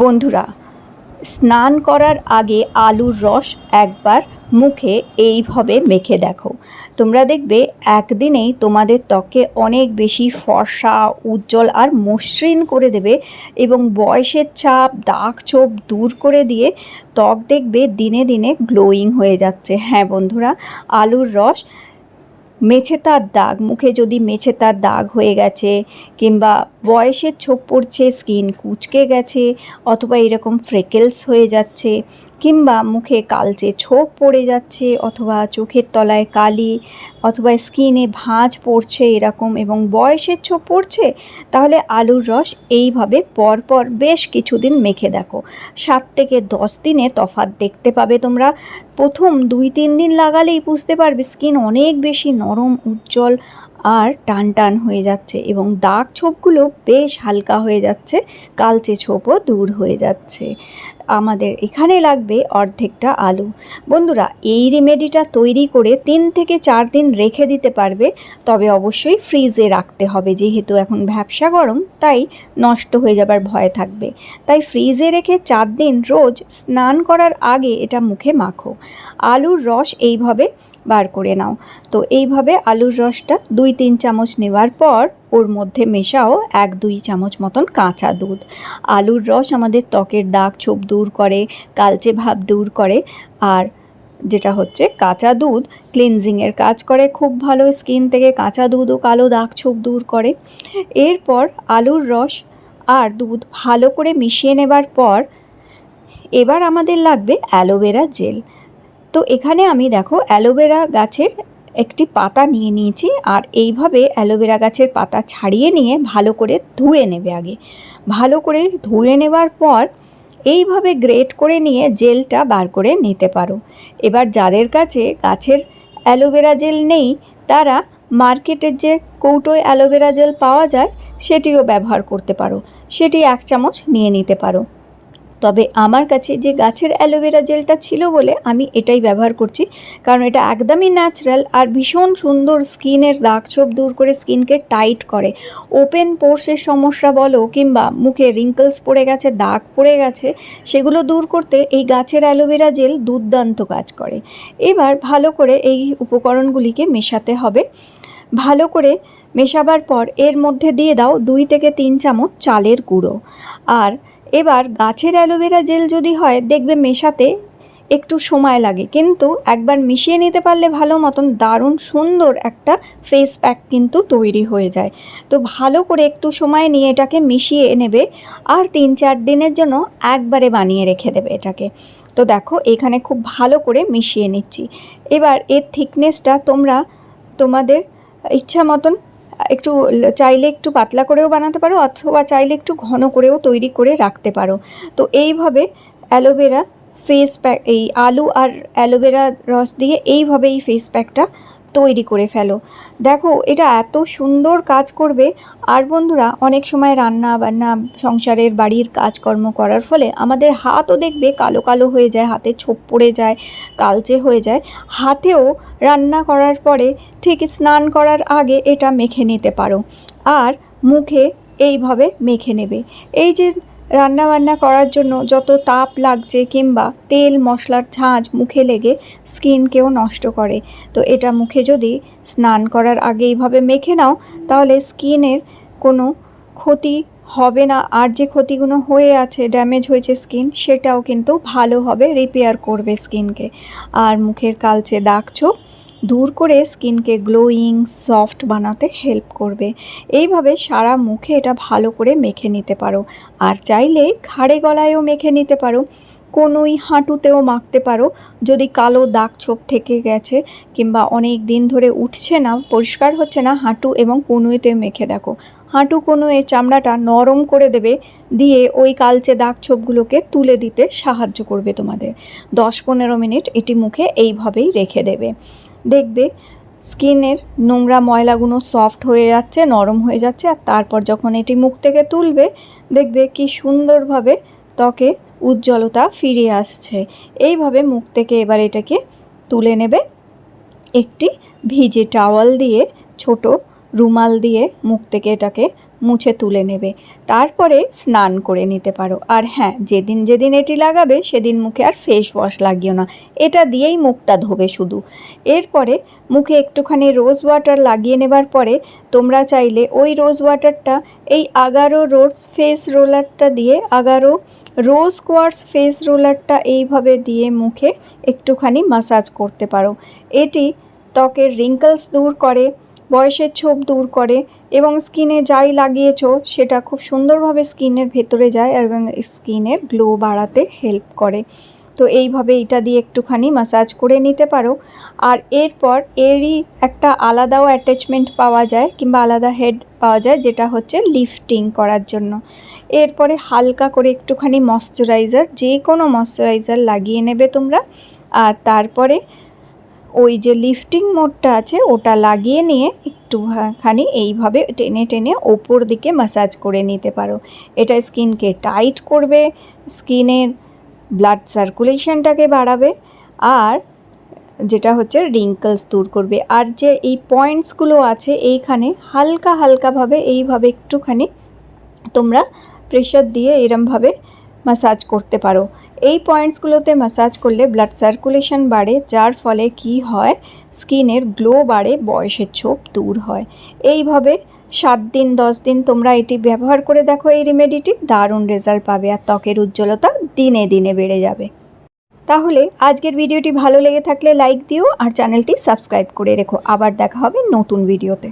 বন্ধুরা, স্নান করার আগে আলুর রস একবার মুখে এইভাবে মেখে দেখো। তোমরা দেখবে একদিনেই তোমাদের ত্বকে অনেক বেশি ফর্সা, উজ্জ্বল আর মসৃণ করে দেবে এবং বয়সের চাপ, দাগ ছোপ দূর করে দিয়ে ত্বক দেখবে দিনে দিনে গ্লোয়িং হয়ে যাচ্ছে। হ্যাঁ বন্ধুরা, আলুর রস মেছে তার দাগ, মুখে যদি মেছে তার দাগ হয়ে গেছে কিংবা বয়সের ছোপ পড়ছে স্কিন কুচকে গেছে, অথবা এরকম ফ্রেকেলস হয়ে যাচ্ছে, কিংবা মুখে কালচে ছোপ পড়ে যাচ্ছে, অথবা চোখের তলায় কালি, অথবা স্কিনে ভাঁজ পড়ছে এরকম এবং বয়সের ছোপ পড়ছে, তাহলে আলুর রস এইভাবে পরপর বেশ কিছুদিন মেখে দেখো। সাত থেকে দশ দিনে তফাৎ দেখতে পাবে তোমরা। প্রথম দুই, তিন দিন লাগালেই বুঝতে পারবে স্কিন অনেক বেশি নরম, উজ্জ্বল আর টান টান হয়ে যাচ্ছে এবং দাগ ছোপগুলো বেশ হালকা হয়ে যাচ্ছে, কালচে ছোপও দূর হয়ে যাচ্ছে। আমাদের এখানে লাগবে অর্ধেকটা আলু। বন্ধুরা, এই রেমেডিটা তৈরি করে তিন থেকে চার দিন রেখে দিতে পারবে, তবে অবশ্যই ফ্রিজে রাখতে হবে। যেহেতু এখন ভ্যাবসা গরম, তাই নষ্ট হয়ে যাবার ভয় থাকবে। তাই ফ্রিজে রেখে চার দিন রোজ স্নান করার আগে এটা মুখে মাখো। আলুর রস এইভাবে বার করে নাও। তো এইভাবে আলুর রসটা দুই তিন চামচ নেওয়ার পর ওর মধ্যে মেশাও এক দুই চামচ মতন কাঁচা দুধ। আলুর রস আমাদের ত্বকের দাগ ছোপ দূর করে, কালচে ভাব দূর করে আর যেটা হচ্ছে কাঁচা দুধ ক্লিনজিংয়ের কাজ করে খুব ভালো স্কিন থেকে। কাঁচা দুধ ও কালো দাগ ছোপ দূর করে। এরপর আলুর রস আর দুধ ভালো করে মিশিয়ে নেবার পর এবার আমাদের লাগবে অ্যালোভেরা জেল। তো এখানে আমি দেখো অ্যালোভেরা গাছের একটি পাতা নিয়ে নিয়েছি আর এইভাবে অ্যালোভেরা গাছের পাতা ছাড়িয়ে নিয়ে ভালো করে ধুয়ে নেবে আগে। ভালো করে ধুয়ে নেবার পর এইভাবে গ্রেট করে নিয়ে জেলটা বার করে নিতে পারো। এবার যাদের কাছে গাছের অ্যালোভেরা জেল নেই, তারা মার্কেটের যে কৌটোয় অ্যালোভেরা জেল পাওয়া যায়, সেটিও ব্যবহার করতে পারো। সেটি এক চামচ নিয়ে নিতে পারো। তবে আমার কাছে যে গাছের অ্যালোভেরা জেলটা ছিল বলে আমি এটাই ব্যবহার করছি। কারণ এটা একদমই ন্যাচারাল আর ভীষণ সুন্দর স্কিনের দাগ ছোপ দূর করে স্কিনকে টাইট করে। ওপেন পোর্সের সমস্যা বলো কিংবা মুখে রিঙ্কলস পড়ে গেছে, দাগ পড়ে গেছে, সেগুলো দূর করতে এই গাছের অ্যালোভেরা জেল দুর্দান্ত কাজ করে। এবার ভালো করে এই উপকরণগুলিকে মেশাতে হবে। ভালো করে মেশাবার পর এর মধ্যে দিয়ে দাও দুই থেকে তিন চামচ চালের গুঁড়ো। আর এবার গাছের অ্যালোভেরা জেল যদি হয়, দেখবে মেশাতে একটু সময় লাগে। কিন্তু একবার মিশিয়ে নিতে পারলে ভালো মতন দারুণ সুন্দর একটা ফেস প্যাক কিন্তু তৈরি হয়ে যায়। তো ভালো করে একটু সময় নিয়ে এটাকে মিশিয়ে নেবে আর তিন চার দিনের জন্য একবারে বানিয়ে রেখে দেবে এটাকে। তো দেখো, এখানে খুব ভালো করে মিশিয়ে নিচ্ছি। এবার এর থিকনেসটা তোমরা তোমাদের ইচ্ছা মতন একটু চাইলে একটু পাতলা করেও বানাতে পারো অথবা চাইলে একটু ঘন করেও তৈরি করে রাখতে পারো। তো এইভাবে অ্যালোভেরা ফেস প্যাক এই আলু আর অ্যালোভেরা রস দিয়ে এইভাবে এই ফেস প্যাকটা তৈরি করে ফেলো। দেখো, এটা এত সুন্দর কাজ করবে। আর বন্ধুরা, অনেক সময় রান্না বান্না সংসারের বাড়ির কাজকর্ম করার ফলে আমাদের হাতও দেখবে কালো কালো হয়ে যায়, হাতে ছোপ পড়ে যায়, কালচে হয়ে যায়। হাতেও রান্না করার পরে ঠিক স্নান করার আগে এটা মেখে নিতে পারো। আর মুখে এইভাবে মেখে নেবে। এই যে রান্না বান্না করার জন্য যত তাপ লাগছে কিংবা তেল, মশলার ঝাঁঝ মুখে লেগে স্কিনকেও নষ্ট করে। তো এটা মুখে যদি স্নান করার আগে এইভাবে মেখে নাও, তাহলে স্কিনের কোনো ক্ষতি হবে না। আর যে ক্ষতিগুলো হয়ে আছে, ড্যামেজ হয়েছে স্কিন, সেটাও কিন্তু ভালো হবে, রিপেয়ার করবে স্কিনকে। আর মুখের কালচে দাগ ছোপ দূর করে স্কিনকে গ্লোয়িং, সফট বানাতে হেল্প করবে। এইভাবে সারা মুখে এটা ভালো করে মেখে নিতে পারো। আর চাইলে ঘাড়ে গলায়ও মেখে নিতে পারো। কোনোই হাঁটুতেও মাখতে পারো। যদি কালো দাগ ছোপ থেকে গেছে কিংবা অনেক দিন ধরে উঠছে না, পরিষ্কার হচ্ছে না, হাঁটু এবং কনুইতে মেখে দেখো। হাঁটু কনুয়ে চামড়াটা নরম করে দেবে, দিয়ে ওই কালচে দাগ ছোপগুলোকে তুলে দিতে সাহায্য করবে তোমাদের। দশ পনেরো মিনিট এটি মুখে এইভাবেই রেখে দেবে। দেখবে স্কিনের নোংরা ময়লাগুলো সফট হয়ে যাচ্ছে, নরম হয়ে যাচ্ছে আর তারপর যখন এটি মুখ থেকে তুলবে, দেখবে কি সুন্দরভাবে ত্বকে উজ্জ্বলতা ফিরে আসছে। এইভাবে মুখ থেকে এবার এটাকে তুলে নেবে। একটি ভিজে টাওয়াল দিয়ে, ছোট রুমাল দিয়ে মুখ থেকে এটাকে মুছে তুলে নেবে। তারপরে স্নান করে নিতে পারো। আর হ্যাঁ যেদিন যেদিন এটি লাগাবে, সেদিন মুখে আর ফেস ওয়াশ লাগিও না। এটা দিয়েই মুখটা ধোবে শুধু। এরপরে মুখে একটুখানি রোজ ওয়াটার লাগিয়ে নেবার পরে তোমরা চাইলে ওই রোজ ওয়াটারটা এই আগারো রোজ ফেস রোলারটা দিয়ে, আগারো রোজ কোয়ার্স ফেস রোলারটা এইভাবে দিয়ে মুখে একটুখানি মাসাজ করতে পারো। এটি ত্বকের রিঙ্কলস দূর করে বয়সের ছোপ দূর করে এবং স্কিনে যাই লাগিয়েছো, সেটা খুব সুন্দরভাবে স্কিনের ভেতরে যায় এবং স্কিনের গ্লো বাড়াতে হেল্প করে। তো এইভাবে এটা দিয়ে একটুখানি মাসাজ করে নিতে পারো। আর এরপর এরই একটা আলাদাও অ্যাটাচমেন্ট পাওয়া যায় কিংবা আলাদা হেড পাওয়া যায়, যেটা হচ্ছে লিফটিং করার জন্য। এরপরে হালকা করে একটুখানি ময়শ্চারাইজার যে কোনো ময়শ্চারাইজার লাগিয়ে নেবে তোমরা। আর তারপরে ওই যে লিফটিং মোডটা আছে, ওটা লাগিয়ে নিয়ে একটুখানি এইভাবে টেনে টেনে ওপর দিকে মাসাজ করে নিতে পারো। এটা স্কিনকে টাইট করবে স্কিনের ব্লাড সার্কুলেশনটাকে বাড়াবে, আর যেটা হচ্ছে রিঙ্কলস দূর করবে। আর যে এই পয়েন্টসগুলো আছে, এইখানে হালকা হালকাভাবে, এইভাবে একটুখানি তোমরা প্রেশার দিয়ে এরমভাবে মাসাজ করতে পারো। এই পয়েন্টসগুলোতে ম্যাসাজ করলে ব্লাড সার্কুলেশন বাড়ে, যার ফলে কি হয়? স্কিনের গ্লো বাড়ে, বয়সের ছোপ দূর হয়। এইভাবে সাত দিন, দশ দিন তোমরা এটি ব্যবহার করে দেখো এই রেমেডিটি দারুণ রেজাল্ট পাবে আর ত্বকের উজ্জ্বলতা দিনে দিনে বেড়ে যাবে। তাহলে আজকের ভিডিওটি ভালো লেগে থাকলে লাইক দিও আর চ্যানেলটি সাবস্ক্রাইব করে রেখো। আবার দেখা হবে নতুন ভিডিওতে